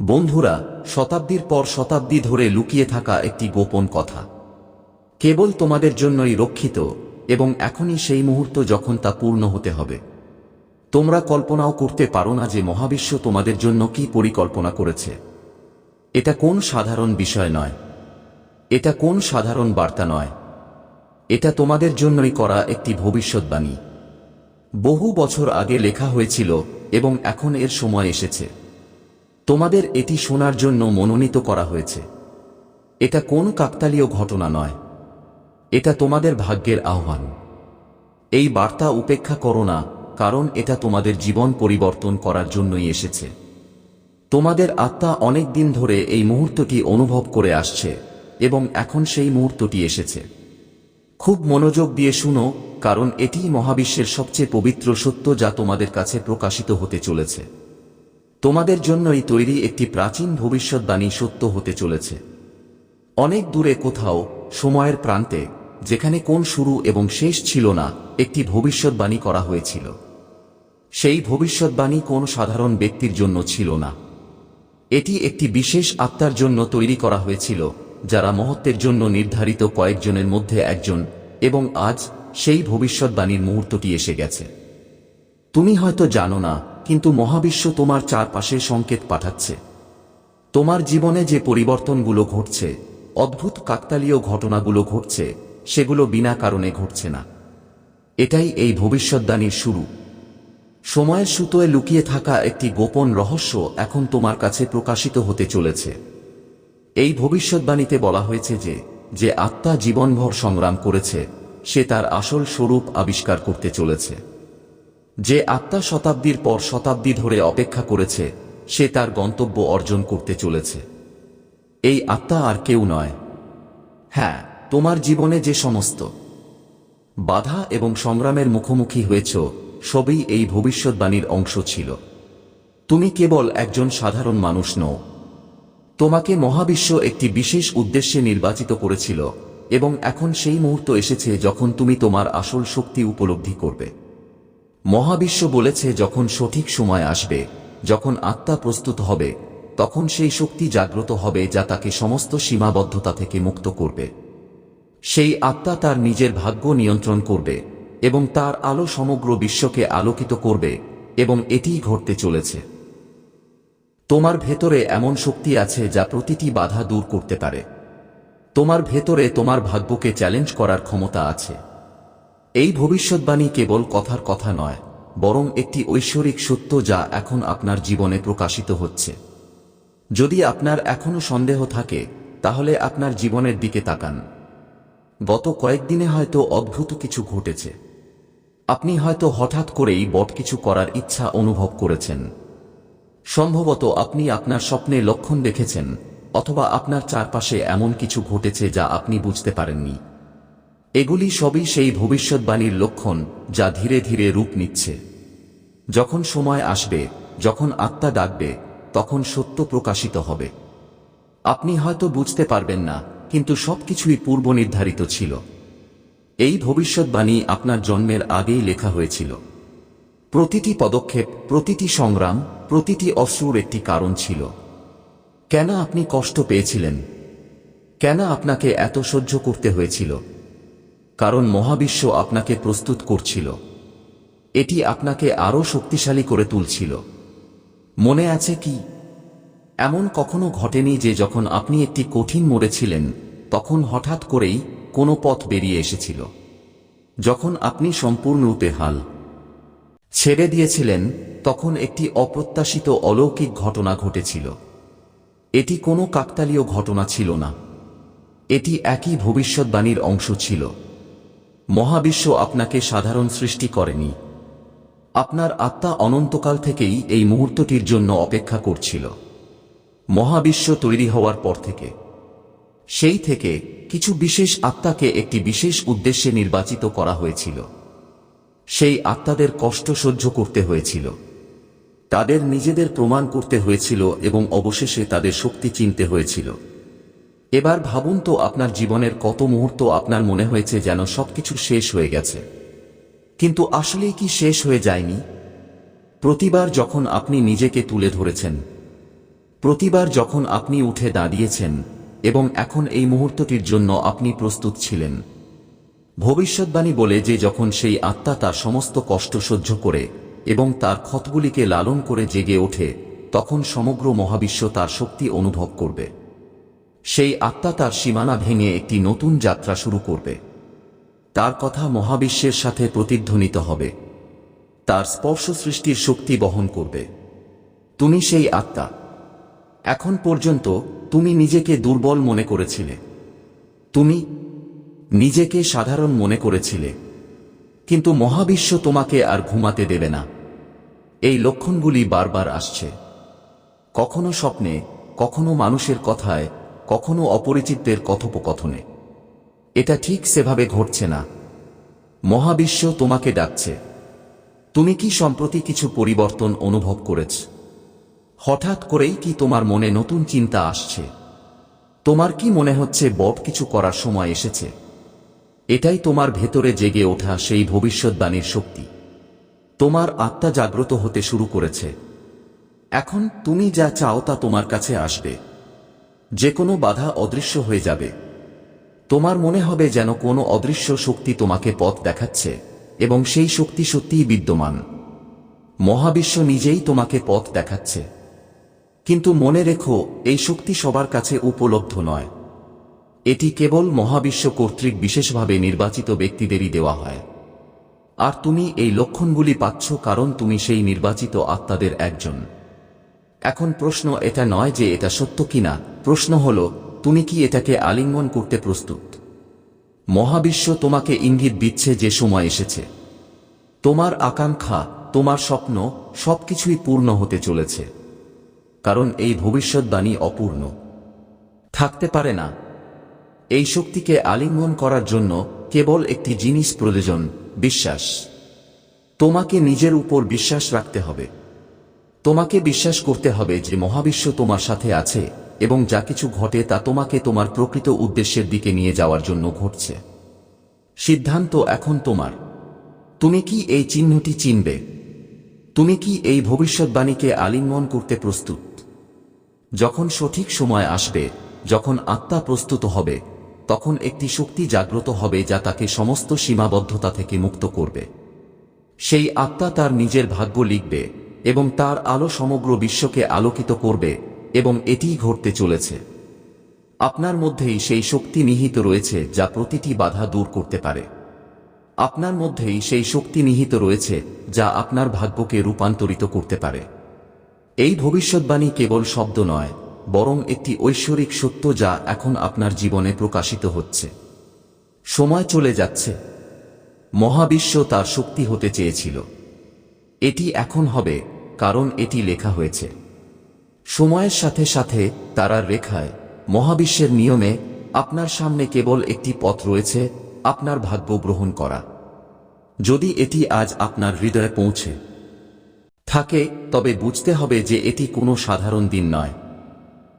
বন্ধুরা, শতাব্দীর পর শতাব্দী ধরে লুকিয়ে থাকা একটি গোপন কথা। কেবল তোমাদের জন্যই রক্ষিত, এবং এখনই সেই মুহূর্ত যখন তা পূর্ণ হতে হবে। তোমরা কল্পনাও করতে পারো না যে মহাবিশ্ব তোমাদের জন্য কি পরিকল্পনা করেছে। এটা কোন সাধারণ বিষয় নয়। এটা কোন সাধারণ বার্তা নয়। এটা তোমাদের জন্যই করা একটি ভবিষ্যৎবাণী। বহু বছর আগে লেখা হয়েছিল, এবং এখন এর সময় এসেছে। তোমাদের এটি শোনার জন্য মনোনীত করা হয়েছে। এটা কোন কাকতালীয় ঘটনা নয়। এটা তোমাদের ভাগ্যের আহ্বান। এই বার্তা উপেক্ষা করো না, কারণ এটা তোমাদের জীবন পরিবর্তন করার জন্যই এসেছে। তোমাদের আত্মা অনেক দিন ধরে এই মুহূর্তটি অনুভব করে আসছে, এবং এখন সেই মুহূর্তটি এসেছে। খুব মনোযোগ দিয়ে শুনো, কারণ এটিই মহাবিশ্বের সবচেয়ে পবিত্র সত্য যা তোমাদের কাছে প্রকাশিত হতে চলেছে। তোমাদের জন্যই তৈরি একটি প্রাচীন ভবিষ্যৎবাণী সত্য হতে চলেছে। অনেক দূরে কোথাও, সময়ের প্রান্তে, যেখানে কোন শুরু এবং শেষ ছিল না, একটি ভবিষ্যৎবাণী করা হয়েছিল। সেই ভবিষ্যৎবাণী কোন সাধারণ ব্যক্তির জন্য ছিল না। এটি একটি বিশেষ আত্মার জন্য তৈরি করা হয়েছিল, যারা মহত্বের জন্য নির্ধারিত কয়েকজনের মধ্যে একজন, এবং আজ সেই ভবিষ্যৎবাণীর মুহূর্তটি এসে গেছে। তুমি হয়তো জানো না কিন্তু মহাবিশ্ব তোমার চারপাশে সংকেত পাঠাচ্ছে। তোমার জীবনে যে পরিবর্তনগুলো ঘটছে, অদ্ভুত কাকতালীয় ঘটনাগুলো ঘটছে, সেগুলো বিনা কারণে ঘটছে না। এটাই এই ভবিষ্যৎবাণীর শুরু। সময়ের সুতোয় লুকিয়ে থাকা একটি গোপন রহস্য এখন তোমার কাছে প্রকাশিত হতে চলেছে। এই ভবিষ্যৎবাণীতে বলা হয়েছে যে যে আত্মা জীবনভর সংগ্রাম করেছে, সে তার আসল স্বরূপ আবিষ্কার করতে চলেছে। যে আত্মা শতাব্দীর পর শতাব্দী ধরে অপেক্ষা করেছে, সে তার গন্তব্য অর্জন করতে চলেছে। এই আত্মা আর কেউ নয়। হ্যাঁ তোমার জীবনে যে সমস্ত বাধা এবং সংগ্রামের মুখোমুখি হয়েছ, সবই এই ভবিষ্যৎবাণীর অংশ ছিল। তুমি কেবল একজন সাধারণ মানুষ নও। তোমাকে মহাবিশ্ব একটি বিশেষ উদ্দেশ্যে নির্বাচিত করেছিল, এবং এখন সেই মুহূর্ত এসেছে যখন তুমি তোমার আসল শক্তি উপলব্ধি করবে। মহাবিশ্ব বলেছে যখন সঠিক সময় আসবে, যখন আত্মা প্রস্তুত হবে, তখন সেই শক্তি জাগ্রত হবে যা তাকে সমস্ত সীমাবদ্ধতা থেকে মুক্ত করবে। সেই আত্মা তার নিজের ভাগ্য নিয়ন্ত্রণ করবে এবং তার আলো সমগ্র বিশ্বকে আলোকিত করবে এবং এটিই ঘটতে চলেছে। তোমার ভেতরে এমন শক্তি আছে যা প্রতিটি বাধা দূর করতে পারে। তোমার ভেতরে তোমার ভাগ্যকে চ্যালেঞ্জ করার ক্ষমতা আছে। এই ভবিষ্যৎবাণী কেবল কথার কথা নয়, বরং একটি ঐশ্বরিক সত্য যা এখন আপনার জীবনে প্রকাশিত হচ্ছে। যদি আপনার এখনও সন্দেহ থাকে, তাহলে আপনার জীবনের দিকে তাকান। গত কয়েকদিনে হয়তো অদ্ভুত কিছু ঘটেছে। আপনি হয়তো হঠাৎ করেই বট কিছু করার ইচ্ছা অনুভব করেছেন। সম্ভবত আপনি আপনার স্বপ্নে লক্ষণ দেখেছেন, অথবা আপনার চারপাশে এমন কিছু ঘটেছে যা আপনি বুঝতে পারেননি। এগুলি সবই সেই ভবিষ্যৎবাণীর লক্ষণ যা ধীরে ধীরে রূপ নিচ্ছে। যখন সময় আসবে, যখন আত্মা ডাকবে, তখন সত্য প্রকাশিত হবে। আপনি হয়তো বুঝতে পারবেন না, কিন্তু সবকিছুই পূর্ব নির্ধারিত ছিল। এই ভবিষ্যৎবাণী আপনার জন্মের আগেই লেখা হয়েছিল। প্রতিটি পদক্ষেপ, প্রতিটি সংগ্রাম, প্রতিটি অশ্রুর একটি কারণ ছিল। কেন আপনি কষ্ট পেয়েছিলেন? কেন আপনাকে এত সহ্য করতে হয়েছিল? কারণ মহাবিশ্ব আপনাকে প্রস্তুত করছিল। এটি আপনাকে আরও শক্তিশালী করে তুলছিল। মনে আছে কি? এমন কখনো ঘটেনি যে যখন আপনি একটি কঠিন মোড়ে ছিলেন তখন হঠাৎ করেই কোনো পথ বেরিয়ে এসেছিল। যখন আপনি সম্পূর্ণরূপে হাল ছেড়ে দিয়েছিলেন, তখন একটি অপ্রত্যাশিত অলৌকিক ঘটনা ঘটেছিল। এটি কোনো কাকতালীয় ঘটনা ছিল না। এটি একই ভবিষ্যৎবাণীর অংশ ছিল। মহাবিশ্ব আপনাকে সাধারণ সৃষ্টি করেনি। আপনার আত্মা অনন্তকাল থেকেই এই মুহূর্তটির জন্য অপেক্ষা করছিল। মহাবিশ্ব তৈরি হওয়ার পর থেকে। সেই থেকে কিছু বিশেষ আত্মাকে একটি বিশেষ উদ্দেশ্যে নির্বাচিত করা হয়েছিল। সেই আত্মাদের কষ্ট সহ্য করতে হয়েছিল। তাদের নিজেদের প্রমাণ করতে হয়েছিল এবং অবশেষে তাদের শক্তি চিনতে হয়েছিল। এবার ভাবুন তো আপনার জীবনের কত মুহূর্ত আপনার মনে হয়েছে যেন সবকিছু শেষ হয়ে গেছে। কিন্তু আসলেই কি শেষ হয়ে যায়নি? প্রতিবার যখন আপনি নিজেকে তুলে ধরেছেন, প্রতিবার যখন আপনি উঠে দাঁড়িয়েছেন এবং এখন এই মুহূর্তটির জন্য আপনি প্রস্তুত ছিলেন, ভবিষ্যৎবাণী বলে যে যখন সেই আত্মা তার সমস্ত কষ্ট সহ্য করে এবং তার ক্ষতগুলিকে লালন করে জেগে ওঠে, তখন সমগ্র মহাবিশ্ব তার শক্তি অনুভব করবে। সেই আত্মা তার সীমানা ভেঙে একটি নতুন যাত্রা শুরু করবে। তার কথা মহাবিশ্বের সাথে প্রতিধ্বনিত হবে। তার স্পর্শ সৃষ্টির শক্তি বহন করবে। তুমি সেই আত্মা। এখন পর্যন্ত তুমি নিজেকে দুর্বল মনে করেছিলে। তুমি নিজেকে সাধারণ মনে করেছিলে। কিন্তু মহাবিশ্ব তোমাকে আর ঘুমাতে দেবে না। এই লক্ষণগুলি বারবার আসছে। কখনো স্বপ্নে, কখনো মানুষের কথায় কখনো অপরিচিতদের কথোপকথনে। এটা ঠিক সেভাবে ঘটছে না। মহাবিশ্ব তোমাকে ডাকছে। তুমি কি সম্প্রতি কিছু পরিবর্তন অনুভব করেছ? হঠাৎ করেই কি তোমার মনে নতুন চিন্তা আসছে? তোমার কি মনে হচ্ছে বড় কিছু করার সময় এসেছে? এটাই তোমার ভেতরে জেগে ওঠা সেই ভবিষ্যৎবাণীর শক্তি। তোমার আত্মা জাগ্রত হতে শুরু করেছে। এখন তুমি যা চাও তা তোমার কাছে আসবে। যে কোনো বাধা অদৃশ্য হয়ে যাবে। তোমার মনে হবে যেন কোনো অদৃশ্য শক্তি তোমাকে পথ দেখাচ্ছে, এবং সেই শক্তি সত্যিই বিদ্যমান। মহাবিশ্ব নিজেই তোমাকে পথ দেখাচ্ছে। কিন্তু মনে রেখো, এই শক্তি সবার কাছে উপলব্ধ নয়। এটি কেবল মহাবিশ্ব কর্তৃক বিশেষভাবে নির্বাচিত ব্যক্তিদেরই দেওয়া হয়। আর তুমি এই লক্ষণগুলি পাচ্ছ কারণ তুমি সেই নির্বাচিত আত্মাদের একজন। এখন প্রশ্ন এটা নয় যে এটা সত্য কিনা প্রশ্ন হল, তুমি কি এটাকে আলিঙ্গন করতে প্রস্তুত? মহাবিশ্ব তোমাকে ইঙ্গিত দিচ্ছে যে সময় এসেছে। তোমার আকাঙ্ক্ষা, তোমার স্বপ্ন সবকিছুই পূর্ণ হতে চলেছে। কারণ এই ভবিষ্যৎবাণী অপূর্ণ। থাকতে পারে না। এই শক্তিকে আলিঙ্গন করার জন্য কেবল একটি জিনিস প্রয়োজন, বিশ্বাস। তোমাকে নিজের উপর বিশ্বাস রাখতে হবে। তোমাকে বিশ্বাস করতে হবে যে মহাবিশ্ব তোমার সাথে আছে। এবং যা কিছু ঘটে তা তোমাকে তোমার প্রকৃত উদ্দেশ্যের দিকে নিয়ে যাওয়ার জন্য ঘটছে। সিদ্ধান্ত এখন তোমার। তুমি কি এই চিহ্নটি চিনবে? তুমি কি এই ভবিষ্যৎবাণীকে আলিঙ্গন করতে প্রস্তুত? যখন সঠিক সময় আসবে, যখন আত্মা প্রস্তুত হবে, তখন একটি শক্তি জাগ্রত হবে যা তাকে সমস্ত সীমাবদ্ধতা থেকে মুক্ত করবে। সেই আত্মা তার নিজের ভাগ্য লিখবে এবং তার আলো সমগ্র বিশ্বকে আলোকিত করবে এবং এটিই ঘটতে চলেছে। আপনার মধ্যেই সেই শক্তি নিহিত রয়েছে যা প্রতিটি বাধা দূর করতে পারে। আপনার মধ্যেই সেই শক্তি নিহিত রয়েছে যা আপনার ভাগ্যকে রূপান্তরিত করতে পারে। এই ভবিষ্যৎবাণী কেবল শব্দ নয়, বরং একটি ঐশ্বরিক সত্য যা এখন আপনার জীবনে প্রকাশিত হচ্ছে। সময় চলে যাচ্ছে। মহাবিশ্ব তার শক্তি হতে চেয়েছিল। এটি এখন হবে, কারণ এটি লেখা হয়েছে। সময়ের সাথে সাথে তারার রেখায়, মহাবিশ্বের নিয়মে আপনার সামনে কেবল একটি পথ রয়েছে, আপনার ভাগ্য গ্রহণ করা। যদি এটি আজ আপনার হৃদয়ে পৌঁছে থাকে, তবে বুঝতে হবে যে এটি কোনো সাধারণ দিন নয়।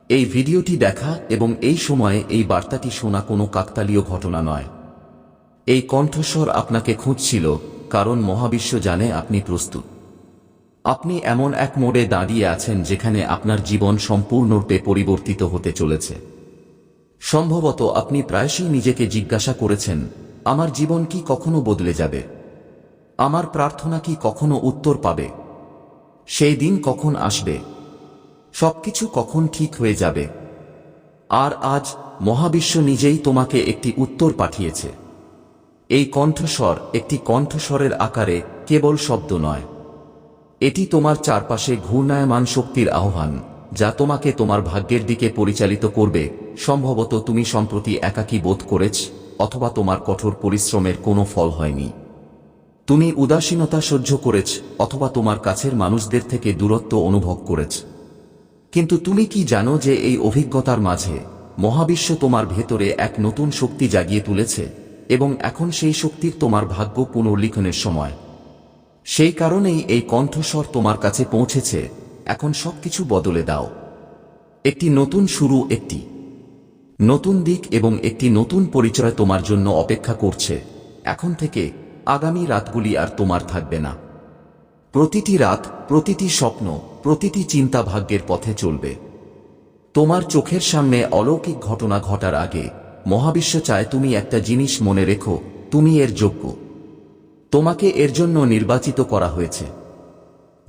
এই ভিডিওটি দেখা এবং এই সময়ে এই বার্তাটি শোনা কোনো কাকতালীয় ঘটনা নয়। এই কণ্ঠস্বর আপনাকে খুঁজছিল, কারণ মহাবিশ্ব জানে আপনি প্রস্তুত। আপনি এমন এক মোড়ে দাঁড়িয়ে আছেন যেখানে আপনার জীবন সম্পূর্ণরূপে পরিবর্তিত হতে চলেছে। সম্ভবত আপনি প্রায়শই নিজেকে জিজ্ঞাসা করেছেন, আমার জীবন কি কখনো বদলে যাবে? আমার প্রার্থনা কি কখনো উত্তর পাবে? সেই দিন কখন আসবে? সবকিছু কখন ঠিক হয়ে যাবে? আর আজ মহাবিশ্ব নিজেই তোমাকে একটি উত্তর পাঠিয়েছে। এই কণ্ঠস্বর একটি কণ্ঠস্বরের আকারে কেবল শব্দ নয়। এটি তোমার চারপাশে ঘূর্ণায়মান শক্তির আহ্বান, যা তোমাকে তোমার ভাগ্যের দিকে পরিচালিত করবে। সম্ভবত তুমি সম্প্রতি একাকী বোধ করেছ, অথবা তোমার কঠোর পরিশ্রমের কোনো ফল হয়নি। তুমি উদাসীনতা সহ্য করেছ, অথবা তোমার কাছের মানুষদের থেকে দূরত্ব অনুভব করেছ। কিন্তু তুমি কি জানো যে এই অভিজ্ঞতার মাঝে মহাবিশ্ব তোমার ভেতরে এক নতুন শক্তি জাগিয়ে তুলেছে, এবং এখন সেই শক্তির তোমার ভাগ্য পুনর্লিখনের সময়? সেই কারণেই এই কণ্ঠস্বর তোমার কাছে পৌঁছেছে। এখন সবকিছু বদলে দাও। একটি নতুন শুরু, একটি নতুন দিক এবং একটি নতুন পরিচয় তোমার জন্য অপেক্ষা করছে। এখন থেকে আগামী রাতগুলি আর তোমার থাকবে না। প্রতিটি রাত, প্রতিটি স্বপ্ন, প্রতিটি চিন্তা ভাগ্যের পথে চলবে। তোমার চোখের সামনে অলৌকিক ঘটনা ঘটার আগে মহাবিশ্ব চায় তুমি একটা জিনিস মনে রেখো, তুমি এর যোগ্য। তোমাকে এর জন্য নির্বাচিত করা হয়েছে।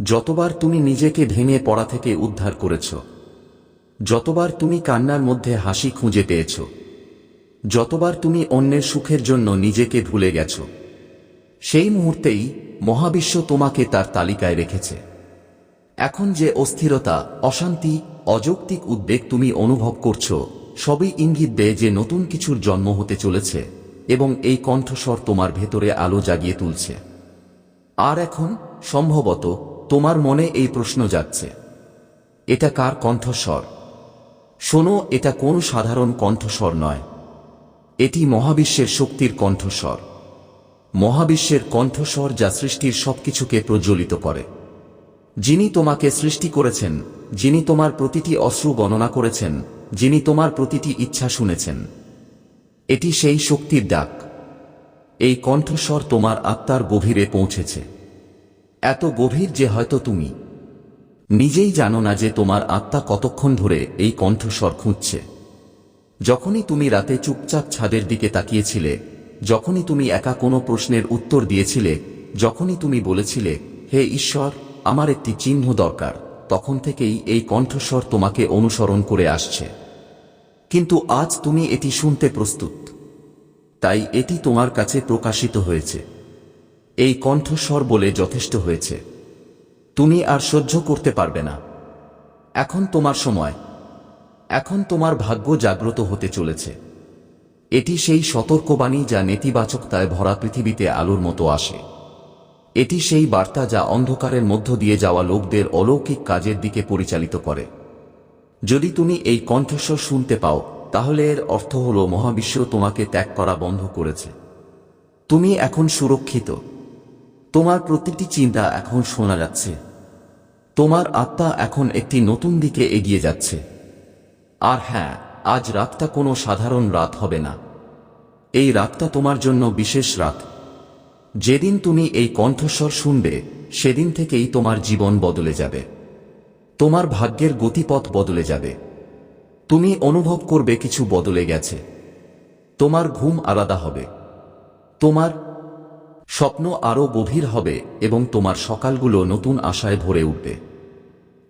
যতবার তুমি নিজেকে ভেঙে পড়া থেকে উদ্ধার করেছ, যতবার তুমি কান্নার মধ্যে হাসি খুঁজে পেয়েছ, যতবার তুমি অন্যের সুখের জন্য নিজেকে ভুলে গেছ, সেই মুহূর্তেই মহাবিশ্ব তোমাকে তার তালিকায় রেখেছে। এখন যে অস্থিরতা, অশান্তি, অযৌক্তিক উদ্বেগ তুমি অনুভব করছ, সবই ইঙ্গিত দেয় যে নতুন কিছুর জন্ম হতে চলেছে। এবং এই কণ্ঠস্বর তোমার ভেতরে আলো জাগিয়ে তুলছে। আর এখন, সম্ভবত, তোমার মনে এই প্রশ্ন যাচ্ছে। এটা কার কণ্ঠস্বর? শোনো, এটা কোন সাধারণ কণ্ঠস্বর নয়। এটি মহাবিশ্বের শক্তির কণ্ঠস্বর। মহাবিশ্বের কণ্ঠস্বর যা সৃষ্টির সবকিছুকে প্রজ্বলিত করে। যিনি তোমাকে সৃষ্টি করেছেন, যিনি তোমার প্রতিটি অশ্রু গণনা করেছেন, যিনি তোমার প্রতিটি ইচ্ছা শুনেছেন। এটি সেই শক্তির ডাক। এই কণ্ঠস্বর তোমার আত্মার গভীরে পৌঁছেছে। এত গভীর যে হয়তো তুমি। নিজেই জানো না যে তোমার আত্মা কতক্ষণ ধরে এই কণ্ঠস্বর খুঁজছে। যখনই তুমি রাতে চুপচাপ ছাদের দিকে তাকিয়েছিলে, যখনই তুমি একা কোনো প্রশ্নের উত্তর দিয়েছিলে, যখনই তুমি বলেছিলে, হে ঈশ্বর, আমার একটি চিহ্ন দরকার, তখন থেকেই এই কণ্ঠস্বর তোমাকে অনুসরণ করে আসছে। কিন্তু আজ তুমি এটি শুনতে প্রস্তুত। তাই এটি তোমার কাছে প্রকাশিত হয়েছে। এই কণ্ঠস্বর বলে যথেষ্ট হয়েছে। তুমি আর সহ্য করতে পারবে না। এখন তোমার সময়। এখন তোমার ভাগ্য জাগ্রত হতে চলেছে। এটি সেই সতর্কবাণী যা নেতিবাচকতায় ভরা পৃথিবীতে আলোর মতো আসে। এটি সেই বার্তা যা অন্ধকারের মধ্য দিয়ে যাওয়া লোকদের অলৌকিক কাজের দিকে পরিচালিত করে। যদি তুমি এই কণ্ঠস্বর শুনতে পাও, তাহলে এর অর্থ হল মহাবিশ্ব তোমাকে ত্যাগ করা বন্ধ করেছে। তুমি এখন সুরক্ষিত। তোমার প্রতিটি চিন্তা এখন শোনা যাচ্ছে। তোমার আত্মা এখন একটি নতুন দিকে এগিয়ে যাচ্ছে। আর হ্যাঁ আজ রাতটা কোনো সাধারণ রাত হবে না। এই রাতটা তোমার জন্য বিশেষ রাত। যেদিন তুমি এই কণ্ঠস্বর শুনবে, সেদিন থেকেই তোমার জীবন বদলে যাবে। তোমার ভাগ্যের গতিপথ বদলে যাবে। তুমি অনুভব করবে কিছু বদলে গেছে। তোমার ঘুম আলাদা হবে। তোমার স্বপ্ন আরও গভীর হবে এবং তোমার সকালগুলো নতুন আশায় ভরে উঠবে।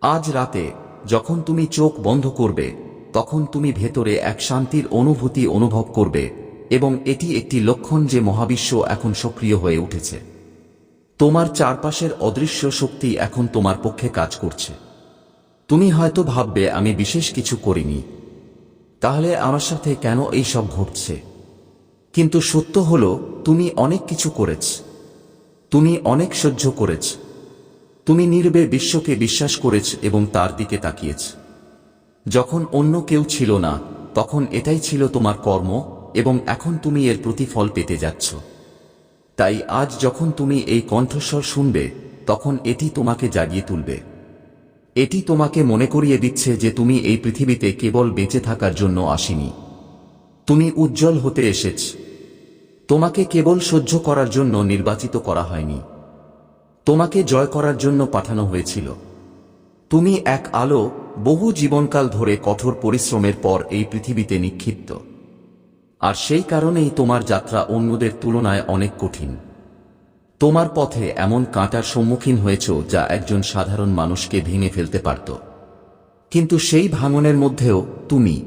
আজ রাতে, যখন তুমি চোখ বন্ধ করবে, তখন তুমি ভেতরে এক শান্তির অনুভূতি অনুভব করবে এবং এটি একটি লক্ষণ যে মহাবিশ্ব এখন সক্রিয় হয়ে উঠেছে। তোমার চারপাশের অদৃশ্য শক্তি এখন তোমার পক্ষে কাজ করছে। তুমি হয়তো ভাববে, আমি বিশেষ কিছু করিনি। তাহলে আমার সাথে কেন এই সব ঘটছে? কিন্তু সত্য হল, তুমি অনেক কিছু করেছ। তুমি অনেক সহ্য করেছ। তুমি নির্বে বিশ্বকে বিশ্বাস করেছ এবং তার দিকে তাকিয়েছ। যখন অন্য কেউ ছিল না, তখন এটাই ছিল তোমার কর্ম এবং এখন তুমি এর প্রতিফল পেতে যাচ্ছ। তাই আজ যখন তুমি এই কণ্ঠস্বর শুনবে, তখন এটি তোমাকে জাগিয়ে তুলবে। এটি তোমাকে মনে করিয়ে দিচ্ছে যে তুমি এই পৃথিবীতে কেবল বেঁচে থাকার জন্য আসিনি। তুমি উজ্জ্বল হতে এসেছ। তোমাকে কেবল সহ্য করার জন্য নির্বাচিত করা হয়নি। তোমাকে জয় করার জন্য পাঠানো হয়েছিল। তুমি এক আলো বহু জীবনকাল ধরে কঠোর পরিশ্রমের পর এই পৃথিবীতে নিক্ষিপ্ত। আর সেই কারণেই তোমার যাত্রা অন্যদের তুলনায় অনেক কঠিন। তোমার পথে এমন কাঁটার সম্মুখীন হয়েছ যা একজন সাধারণ মানুষকে ভেঙে ফেলতে পারত। কিন্তু সেই ভাঙনের মধ্যেও তুমি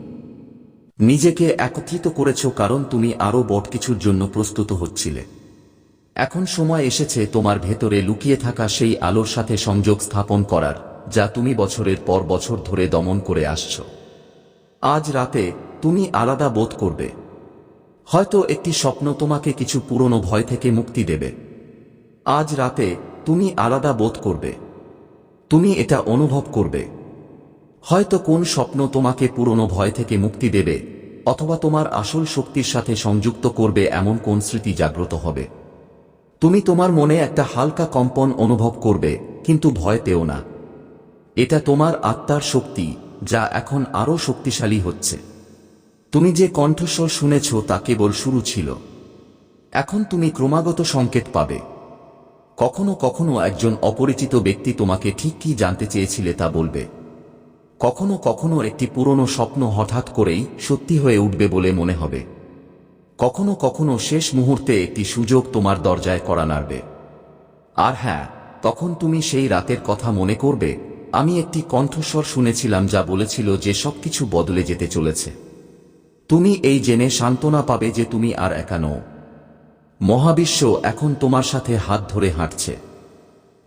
নিজেকে একত্রিত করেছ কারণ তুমি আরও বট কিছুর জন্য প্রস্তুত হচ্ছিলে। এখন সময় এসেছে তোমার ভেতরে লুকিয়ে থাকা সেই আলোর সাথে সংযোগ স্থাপন করার, যা তুমি বছরের পর বছর ধরে দমন করে আসছ। আজ রাতে তুমি আলাদা বোধ করবে। হয়তো একটি স্বপ্ন তোমাকে কিছু পুরনো ভয় থেকে মুক্তি দেবে। আজ রাতে তুমি আলাদা বোধ করবে। তুমি এটা অনুভব করবে। হয়তো কোন স্বপ্ন তোমাকে পুরনো ভয় থেকে মুক্তি দেবে, অথবা তোমার আসল শক্তির সাথে সংযুক্ত করবে এমন কোন স্মৃতি জাগ্রত হবে। তুমি তোমার মনে একটা হালকা কম্পন অনুভব করবে, কিন্তু ভয় পেও না। এটা তোমার আত্মার শক্তি, যা এখন আরও শক্তিশালী হচ্ছে। তুমি যে কণ্ঠস্বর শুনেছ তা কেবল শুরু ছিল। এখন তুমি ক্রমাগত সংকেত পাবে। কখনো কখনো একজন অপরিচিত ব্যক্তি তোমাকে ঠিক কি জানতে চেয়েছিলে তা বলবে। কখনো কখনো একটি পুরনো স্বপ্ন হঠাৎ করেই সত্যি হয়ে উঠবে বলে মনে হবে। কখনো কখনো শেষ মুহূর্তে একটি সুযোগ তোমার দরজায় করা নাড়বে। আর হ্যাঁ তখন তুমি সেই রাতের কথা মনে করবে, আমি একটি কণ্ঠস্বর শুনেছিলাম যা বলেছিল যে সবকিছু বদলে যেতে চলেছে। তুমি এই জেনে সান্ত্বনা পাবে যে তুমি আর একা নও। মহাবিশ্ব এখন তোমার সাথে হাত ধরে হাঁটছে।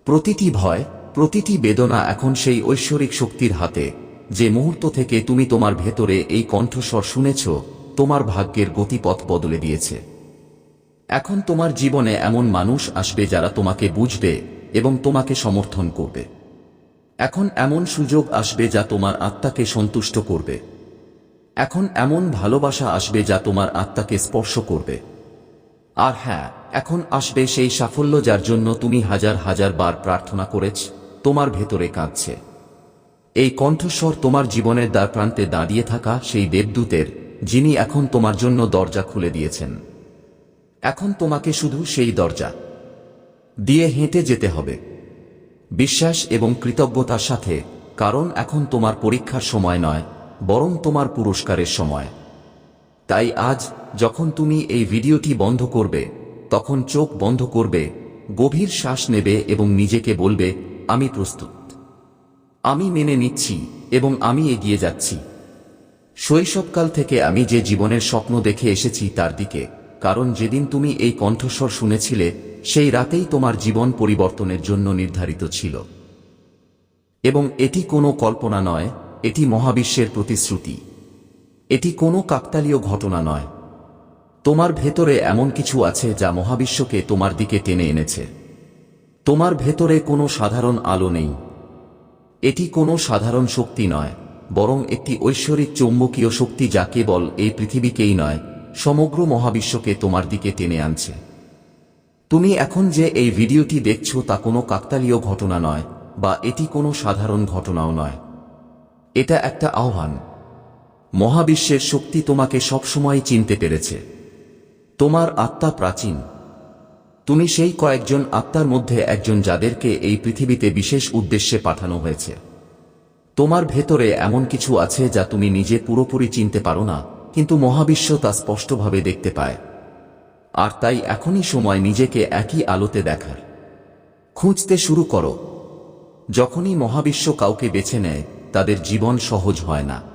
প্রতিটি ভয়, প্রতিটি বেদনা এখন সেই ঐশ্বরিক শক্তির হাতে। যে মুহূর্ত থেকে তুমি তোমার ভেতরে এই কণ্ঠস্বর শুনেছ, তোমার ভাগ্যের গতিপথ বদলে দিয়েছে। এখন তোমার জীবনে এমন মানুষ আসবে যারা তোমাকে বুঝবে এবং তোমাকে সমর্থন করবে। এখন এমন সুযোগ আসবে যা তোমার আত্মাকে সন্তুষ্ট করবে। এখন এমন ভালোবাসা আসবে যা তোমার আত্মাকে স্পর্শ করবে। আর হ্যাঁ এখন আসবে সেই সাফল্য যার জন্য তুমি হাজার হাজার বার প্রার্থনা করেছ, তোমার ভেতরে কাঁদছে। এই কণ্ঠস্বর তোমার জীবনের দ্বার প্রান্তে দাঁড়িয়ে থাকা সেই দেবদূতের, যিনি এখন তোমার জন্য দরজা খুলে দিয়েছেন। এখন তোমাকে শুধু সেই দরজা দিয়ে হেঁটে যেতে হবে। বিশ্বাস এবং কৃতজ্ঞতার সাথে, কারণ এখন তোমার পরীক্ষার সময় নয়, বরং তোমার পুরস্কারের সময়। তাই আজ, যখন তুমি এই ভিডিওটি বন্ধ করবে, তখন চোখ বন্ধ করবে, গভীর শ্বাস নেবে এবং নিজেকে বলবে, আমি প্রস্তুত। আমি মেনে নিচ্ছি এবং আমি এগিয়ে যাচ্ছি। শৈশবকাল থেকে আমি যে জীবনের স্বপ্ন দেখে এসেছি তার দিকে, কারণ যেদিন তুমি এই কণ্ঠস্বর শুনেছিলে, সেই রাতেই তোমার জীবন পরিবর্তনের জন্য নির্ধারিত ছিল। এবং এটি কোনো কল্পনা নয়, এটি মহাবিশ্বের প্রতিশ্রুতি। এটি কোনো কাকতালীয় ঘটনা নয়। তোমার ভেতরে এমন কিছু আছে যা মহাবিশ্বকে তোমার দিকে টেনে এনেছে। তোমার ভেতরে কোনো সাধারণ আলো নেই। এটি কোনো সাধারণ শক্তি নয়, বরং একটি ঐশ্বরিক চৌম্বকীয় শক্তি যা কেবল এই পৃথিবীকেই নয়, সমগ্র মহাবিশ্বকে তোমার দিকে টেনে আনছে। তুমি এখন যে এই ভিডিওটি দেখছ তা কোনো কাকতালীয় ঘটনা নয়, বা এটি কোনো সাধারণ ঘটনাও নয়। এটা একটা আহ্বান। মহাবিশ্বের শক্তি তোমাকে সবসময় চিনতে পেরেছে। তোমার আত্মা প্রাচীন। তুমি সেই কয়েকজন আত্মার মধ্যে একজন যাদেরকে এই পৃথিবীতে বিশেষ উদ্দেশ্যে পাঠানো হয়েছে। তোমার ভেতরে এমন কিছু আছে যা তুমি নিজে পুরোপুরি চিনতে পারো না, কিন্তু মহাবিশ্ব তা স্পষ্টভাবে দেখতে পায়। আর তাই এখনই সময় নিজেকে একই আলোতে দেখার। খুঁজতে শুরু করো। যখনই মহাবিশ্ব কাউকে বেছে নেয়, তাদের জীবন সহজ হয় না।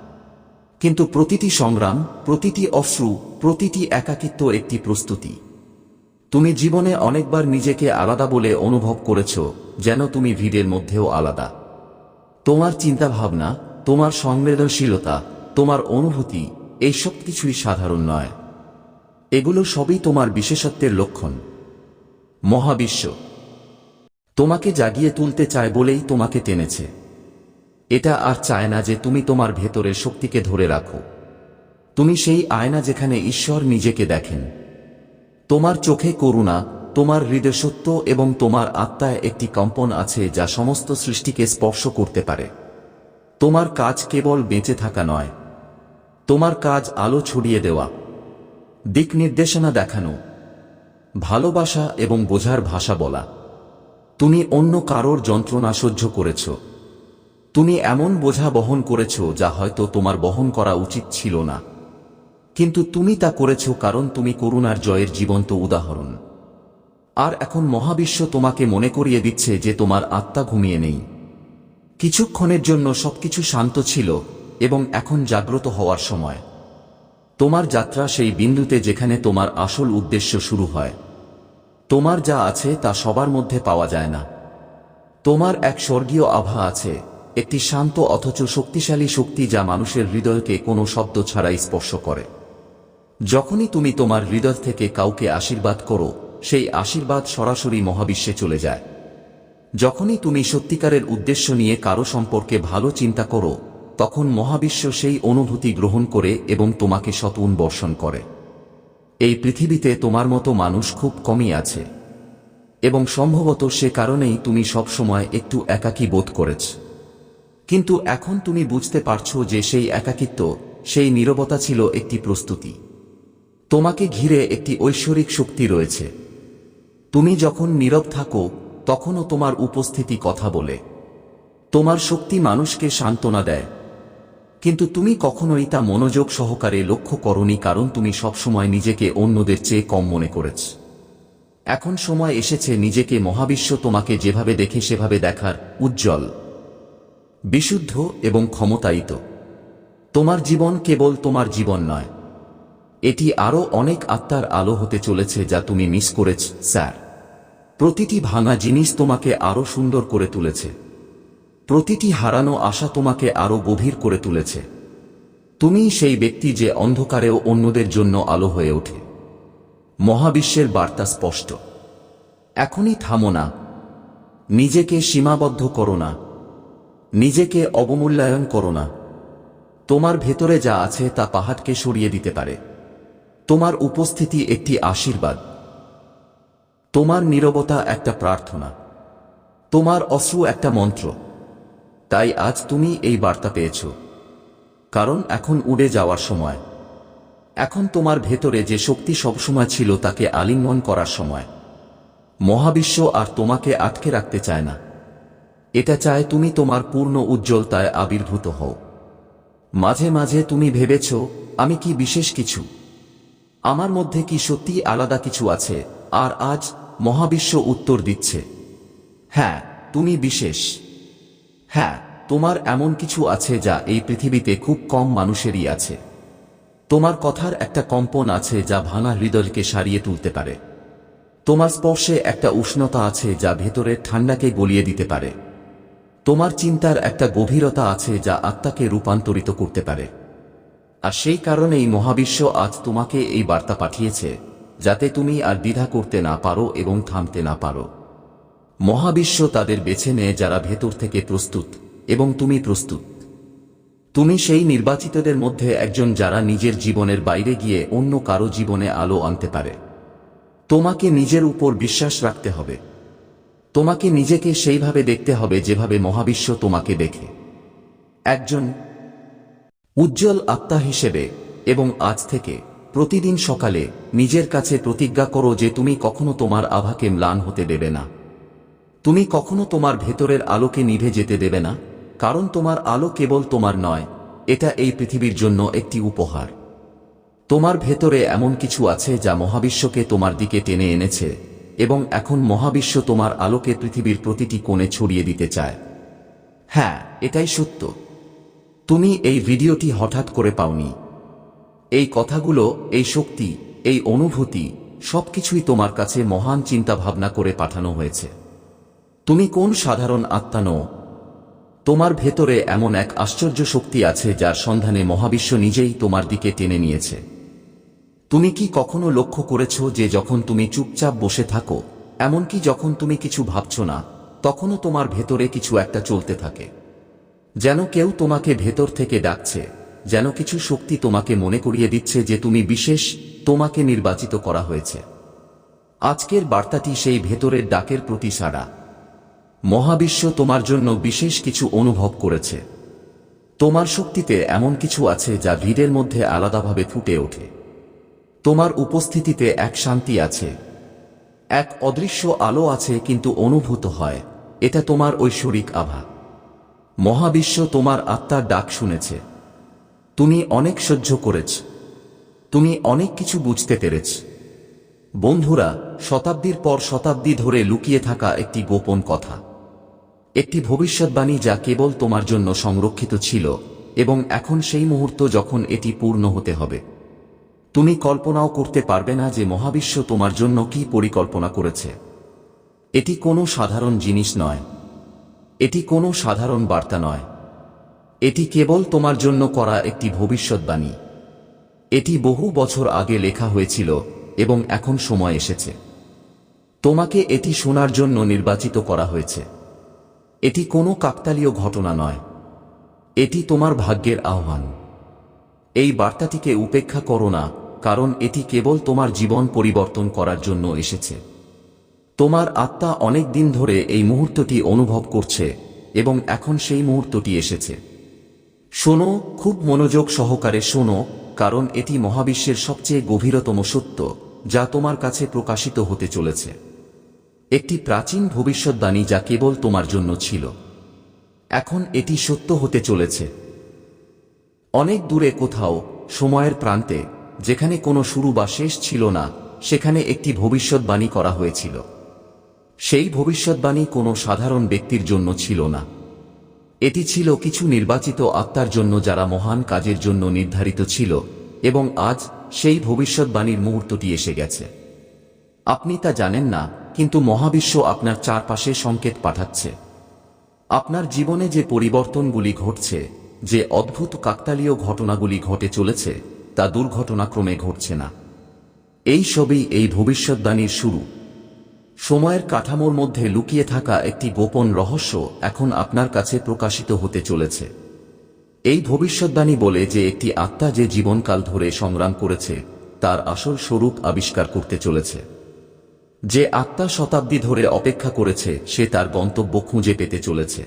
কিন্তু প্রতিটি সংগ্রাম, প্রতিটি অশ্রু, প্রতিটি একাকিত্ব একটি প্রস্তুতি। তুমি জীবনে অনেকবার নিজেকে আলাদা বলে অনুভব করেছ, যেন তুমি ভিড়ের মধ্যেও আলাদা। তোমার চিন্তাভাবনা, তোমার সংবেদনশীলতা, তোমার অনুভূতি, এই সব কিছুই সাধারণ নয়। এগুলো সবই তোমার বিশেষত্বের লক্ষণ। মহাবিশ্ব। তোমাকে জাগিয়ে তুলতে চায় বলেই তোমাকে টেনেছে। এটা আর চায় না যে তুমি তোমার ভেতরের শক্তিকে ধরে রাখো। তুমি সেই আয়না যেখানে ঈশ্বর নিজেকে দেখেন। তোমার চোখে করুণা, তোমার হৃদয় সত্য এবং তোমার আত্মায় একটি কম্পন আছে যা সমস্ত সৃষ্টিকে স্পর্শ করতে পারে। তোমার কাজ কেবল বেঁচে থাকা নয়। তোমার কাজ আলো ছড়িয়ে দেওয়া। দিক নির্দেশনা দেখানো। ভালোবাসা এবং বোঝার ভাষা বলা। তুমি অন্য কারোর যন্ত্রণা সহ্য করেছ। তুমি এমন বোঝা বহন করেছ যা হয়তো তোমার বহন করা উচিত ছিল না। কিন্তু তুমি তা করেছ কারণ তুমি করুণার জয়ের জীবন্ত উদাহরণ। আর এখন মহাবিশ্ব তোমাকে মনে করিয়ে দিচ্ছে যে তোমার আত্মা ঘুমিয়ে নেই। কিছুক্ষণের জন্য সবকিছু শান্ত ছিল এবং এখন জাগ্রত হওয়ার সময়। তোমার যাত্রা সেই বিন্দুতে যেখানে তোমার আসল উদ্দেশ্য শুরু হয়। তোমার যা আছে তা সবার মধ্যে পাওয়া যায় না। তোমার এক স্বর্গীয় আভা আছে। একটি শান্ত অথচ শক্তিশালী শক্তি যা মানুষের হৃদয়কে কোনো শব্দ ছাড়াই স্পর্শ করে। যখনই তুমি তোমার হৃদয় থেকে কাউকে আশীর্বাদ করো, সেই আশীর্বাদ সরাসরি মহাবিশ্বে চলে যায়। যখনই তুমি সত্যিকারের উদ্দেশ্য নিয়ে কারও সম্পর্কে ভালো চিন্তা করো, তখন মহাবিশ্ব সেই অনুভূতি গ্রহণ করে এবং তোমাকে শতগুণ বর্ষণ করে। এই পৃথিবীতে তোমার মতো মানুষ খুব কমই আছে। এবং সম্ভবত সে কারণেই তুমি সবসময় একটু একাকী বোধ করেছ। কিন্তু এখন তুমি বুঝতে পারছ যে সেই একাকিত্ব, সেই নীরবতা ছিল একটি প্রস্তুতি। তোমাকে ঘিরে একটি ঐশ্বরিক শক্তি রয়েছে। তুমি যখন নীরব থাকো, তখনও তোমার উপস্থিতি কথা বলে। তোমার শক্তি মানুষকে সান্ত্বনা দেয়। কিন্তু তুমি কখনোই তা মনোযোগ সহকারে লক্ষ্য করনি কারণ তুমি সবসময় নিজেকে অন্যদের চেয়ে কম মনে করেছ। এখন সময় এসেছে নিজেকে মহাবিশ্ব তোমাকে যেভাবে দেখে সেভাবে দেখার, উজ্জ্বল। বিশুদ্ধ এবং ক্ষমতায়িত। তোমার জীবন কেবল তোমার জীবন নয়। এটি আরও অনেক আত্মার আলো হতে চলেছে যা তুমি মিস করেছ, স্যার। প্রতিটি ভাঙা জিনিস তোমাকে আরও সুন্দর করে তুলেছে। প্রতিটি হারানো আশা তোমাকে আরও গভীর করে তুলেছে। তুমি সেই ব্যক্তি যে অন্ধকারেও অন্যদের জন্য আলো হয়ে ওঠে। মহাবিশ্বের বার্তা স্পষ্ট। এখনই থামো না। নিজেকে সীমাবদ্ধ করো না। নিজেকে অবমূল্যায়ন করো না। তোমার ভেতরে যা আছে তা পাহাড়কে সরিয়ে দিতে পারে। তোমার উপস্থিতি একটি আশীর্বাদ। তোমার নীরবতা একটা প্রার্থনা। তোমার অশ্রু একটা মন্ত্র। তাই আজ তুমি এই বার্তা পেয়েছ। কারণ এখন উড়ে যাওয়ার সময়। এখন তোমার ভেতরে যে শক্তি সবসময় ছিল তাকে আলিঙ্গন করার সময়। মহাবিশ্ব আর তোমাকে আটকে রাখতে চায় না। এটা চায় তুমি তোমার পূর্ণ উজ্জ্বলতায় আবির্ভূত হও। মাঝে মাঝে তুমি ভেবেছ, আমি কি বিশেষ কিছু? আমার মধ্যে কি সত্যি আলাদা কিছু আছে, আর আজ মহাবিশ্ব উত্তর দিচ্ছে। হ্যাঁ তুমি বিশেষ। হ্যাঁ তোমার এমন কিছু আছে যা এই পৃথিবীতে খুব কম মানুষেরই আছে। তোমার কথার একটা কম্পন আছে যা ভাঙা হৃদয়কে সারিয়ে তুলতে পারে। তোমার স্পর্শে একটা উষ্ণতা আছে যা ভেতরের ঠান্ডাকে গলিয়ে দিতে পারে। তোমার চিন্তার একটা গভীরতা আছে যা আত্মাকে রূপান্তরিত করতে পারে। আর সেই কারণেই মহাবিশ্ব আজ তোমাকে এই বার্তা পাঠিয়েছে, যাতে তুমি আর দ্বিধা করতে না পারো এবং থামতে না পারো। মহাবিশ্ব তাদের বেছে নেয় যারা ভেতর থেকে প্রস্তুত, এবং তুমি প্রস্তুত। তুমি সেই নির্বাচিতদের মধ্যে একজন যারা নিজের জীবনের বাইরে গিয়ে অন্য কারও জীবনে আলো আনতে পারে। তোমাকে নিজের উপর বিশ্বাস রাখতে হবে। তোমাকে নিজেকে সেইভাবে দেখতে হবে যেভাবে মহাবিশ্ব তোমাকে দেখে। একজন উজ্জ্বল আত্মা হিসেবে এবং আজ থেকে প্রতিদিন সকালে নিজের কাছে প্রতিজ্ঞা করো যে তুমি কখনো তোমার আভাকে ম্লান হতে দেবে না। তুমি কখনো তোমার ভেতরের আলোকে নিভে যেতে দেবে না, কারণ তোমার আলো কেবল তোমার নয়, এটা এই পৃথিবীর জন্য একটি উপহার। তোমার ভেতরে এমন কিছু আছে যা মহাবিশ্বকে তোমার দিকে টেনে এনেছে। এবং এখন মহাবিশ্ব তোমার আলোকে পৃথিবীর প্রতিটি কোণে ছড়িয়ে দিতে চায়। হ্যাঁ এটাই সত্য। তুমি এই ভিডিওটি হঠাৎ করে পাওনি। এই কথাগুলো, এই শক্তি, এই অনুভূতি সবকিছুই তোমার কাছে মহান চিন্তা ভাবনা করে পাঠানো হয়েছে। তুমি কোন সাধারণ আত্মা নও। তোমার ভেতরে এমন এক আশ্চর্য শক্তি আছে যার সন্ধানে মহাবিশ্ব নিজেই তোমার দিকে টেনে নিয়েছে। তুমি কি কখনো লক্ষ্য করেছ যে যখন তুমি চুপচাপ বসে থাকো, এমনকি যখন তুমি কিছু ভাবছ না, তখনও তোমার ভেতরে কিছু একটা চলতে থাকে? যেন কেউ তোমাকে ভেতর থেকে ডাকছে, যেন কিছু শক্তি তোমাকে মনে করিয়ে দিচ্ছে যে তুমি বিশেষ তোমাকে নির্বাচিত করা হয়েছে। আজকের বার্তাটি সেই ভেতরের ডাকের প্রতি সাড়া। মহাবিশ্ব তোমার জন্য বিশেষ কিছু অনুভব করেছে। তোমার শক্তিতে এমন কিছু আছে যা ভিড়ের মধ্যে আলাদাভাবে ফুটে ওঠে। তোমার উপস্থিতিতে এক শান্তি আছে। এক অদৃশ্য আলো আছে কিন্তু অনুভূত হয়। এটা তোমার ঐশ্বরিক আভা। মহাবিশ্ব তোমার আত্মার ডাক শুনেছে। তুমি অনেক সহ্য করেছ। তুমি অনেক কিছু বুঝতে পেরেছ। বন্ধুরা, শতাব্দীর পর শতাব্দী ধরে লুকিয়ে থাকা একটি গোপন কথা। একটি ভবিষ্যৎবাণী যা কেবল তোমার জন্য সংরক্ষিত ছিল এবং এখন সেই মুহূর্ত যখন এটি পূর্ণ হতে হবে। তুমি কল্পনাও করতে পারবে না যে মহাবিশ্ব তোমার জন্য কি পরিকল্পনা করেছে। এটি কোনো সাধারণ জিনিস নয়। এটি কোনো সাধারণ বার্তা নয়। এটি কেবল তোমার জন্য করা একটি ভবিষ্যৎবাণী। এটি বহু বছর আগে লেখা হয়েছিল এবং এখন সময় এসেছে। তোমাকে এটি শোনার জন্য নির্বাচিত করা হয়েছে। এটি কোনো কাকতালীয় ঘটনা নয়। এটি তোমার ভাগ্যের আহ্বান। এই বার্তাটিকে উপেক্ষা করো না। কারণ এটি কেবল তোমার জীবন পরিবর্তন করার জন্য এসেছে। তোমার আত্মা অনেক দিন ধরে এই মুহূর্তটি অনুভব করছে এবং এখন সেই মুহূর্তটি এসেছে। শোনো, খুব মনোযোগ সহকারে শোনো, কারণ এটি মহাবিশ্বের সবচেয়ে গভীরতম সত্য, যা তোমার কাছে প্রকাশিত হতে চলেছে। একটি প্রাচীন ভবিষ্যৎবাণী যা কেবল তোমার জন্য ছিল। এখন এটি সত্য হতে চলেছে। অনেক দূরে কোথাও, সময়ের প্রান্তে যেখানে কোনো শুরু বা শেষ ছিল না, সেখানে একটি ভবিষ্যৎবাণী করা হয়েছিল। সেই ভবিষ্যৎবাণী কোনো সাধারণ ব্যক্তির জন্য ছিল না। এটি ছিল কিছু নির্বাচিত আত্মার জন্য যারা মহান কাজের জন্য নির্ধারিত ছিল, এবং আজ সেই ভবিষ্যৎবাণীর মুহূর্তটি এসে গেছে। আপনি তা জানেন না, কিন্তু মহাবিশ্ব আপনার চারপাশে সংকেত পাঠাচ্ছে। আপনার জীবনে যে পরিবর্তনগুলি ঘটছে, যে অদ্ভুত কাকতালীয় ঘটনাগুলি ঘটে চলেছে তা দুর্ঘটনাক্রমে ঘটছে না। এই সবই এই ভবিষ্যৎবাণীর শুরু। সময়ের কাঠামোর মধ্যে লুকিয়ে থাকা একটি গোপন রহস্য এখন আপনার কাছে প্রকাশিত হতে চলেছে। এই ভবিষ্যৎবাণী বলে যে একটি আত্মা যে জীবনকাল ধরে সংগ্রাম করেছে, তার আসল স্বরূপ আবিষ্কার করতে চলেছে। যে আত্মা শতাব্দী ধরে অপেক্ষা করেছে, সে তার গন্তব্য খুঁজে পেতে চলেছে।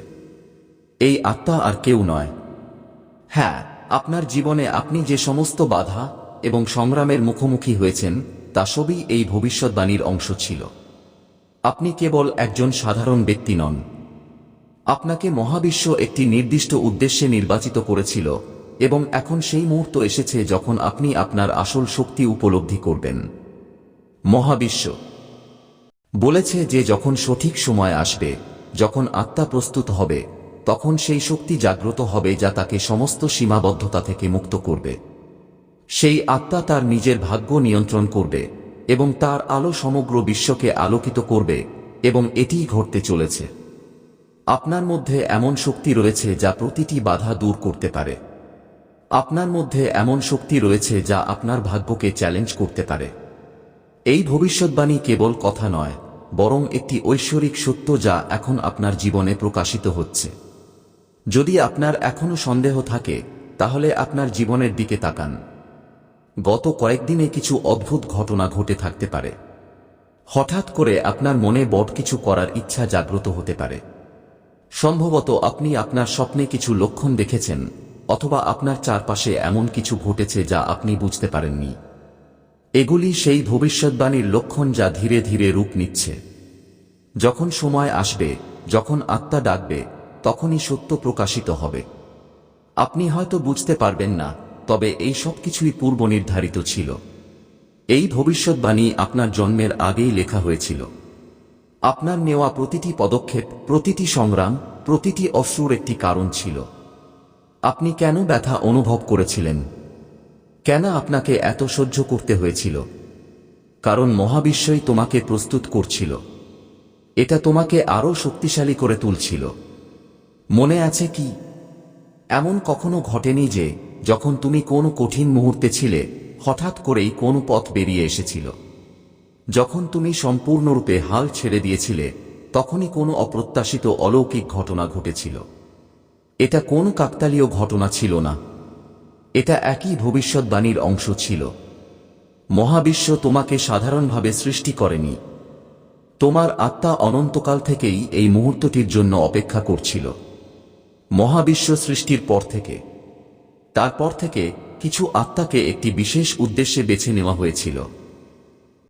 এই আত্মা আর কেউ নয়। হ্যাঁ আপনার জীবনে আপনি যে সমস্ত বাধা এবং সংগ্রামের মুখোমুখি হয়েছেন, তা সবই এই ভবিষ্যৎবাণীর অংশ ছিল। আপনি কেবল একজন সাধারণ ব্যক্তি নন। আপনাকে মহাবিশ্ব একটি নির্দিষ্ট উদ্দেশ্যে নির্বাচিত করেছিল এবং এখন সেই মুহূর্ত এসেছে যখন আপনি আপনার আসল শক্তি উপলব্ধি করবেন। মহাবিশ্ব বলেছে যে যখন সঠিক সময় আসবে, যখন আত্মা প্রস্তুত হবে তখন সেই শক্তি জাগ্রত হবে যা তাকে সমস্ত সীমাবদ্ধতা থেকে মুক্ত করবে। সেই আত্মা তার নিজের ভাগ্য নিয়ন্ত্রণ করবে এবং তার আলো সমগ্র বিশ্বকে আলোকিত করবে এবং এটিই ঘটতে চলেছে। আপনার মধ্যে এমন শক্তি রয়েছে যা প্রতিটি বাধা দূর করতে পারে। আপনার মধ্যে এমন শক্তি রয়েছে যা আপনার ভাগ্যকে চ্যালেঞ্জ করতে পারে। এই ভবিষ্যৎবাণী কেবল কথা নয়, বরং একটি ঐশ্বরিক সত্য যা এখন আপনার জীবনে প্রকাশিত হচ্ছে। যদি আপনার এখনও সন্দেহ থাকে, তাহলে আপনার জীবনের দিকে তাকান। গত কয়েকদিনে কিছু অদ্ভুত ঘটনা ঘটে থাকতে পারে। হঠাৎ করে আপনার মনে বড় কিছু করার ইচ্ছা জাগ্রত হতে পারে। সম্ভবত আপনি আপনার স্বপ্নে কিছু লক্ষণ দেখেছেন, অথবা আপনার চারপাশে এমন কিছু ঘটেছে যা আপনি বুঝতে পারেননি। এগুলি সেই ভবিষ্যৎবাণীর লক্ষণ যা ধীরে ধীরে রূপ নিচ্ছে। যখন সময় আসবে, যখন আত্মা ডাকবে তখনই সত্য প্রকাশিত হবে। আপনি হয়তো বুঝতে পারবেন না, তবে এই সব কিছুই পূর্ব নির্ধারিত ছিল। এই ভবিষ্যৎবাণী আপনার জন্মের আগেই লেখা হয়েছিল। আপনার নেওয়া প্রতিটি পদক্ষেপ, প্রতিটি সংগ্রাম, প্রতিটি অশ্রুর একটি কারণ ছিল। আপনি কেন ব্যথা অনুভব করেছিলেন? কেন আপনাকে এত সহ্য করতে হয়েছিল? কারণ মহাবিশ্বই তোমাকে প্রস্তুত করছিল। এটা তোমাকে আরও শক্তিশালী করে তুলছিল। মনে আছে কি? এমন কখনো ঘটেনি যে, যখন তুমি কোনো কঠিন মুহূর্তে ছিলে, হঠাৎ করেই কোনো পথ বেরিয়ে এসেছিল। যখন তুমি সম্পূর্ণরূপে হাল ছেড়ে দিয়েছিলে, তখনই কোনো অপ্রত্যাশিত অলৌকিক ঘটনা ঘটেছিল। এটা কোন কাকতালীয় ঘটনা ছিল না। এটা একই ভবিষ্যৎবাণীর অংশ ছিল। মহাবিশ্ব তোমাকে সাধারণভাবে সৃষ্টি করেনি। তোমার আত্মা অনন্তকাল থেকেই এই মুহূর্তটির জন্য অপেক্ষা করছিল। মহাবিশ্ব সৃষ্টির পর থেকে। তারপর থেকে কিছু আত্মাকে একটি বিশেষ উদ্দেশ্যে বেছে নেওয়া হয়েছিল।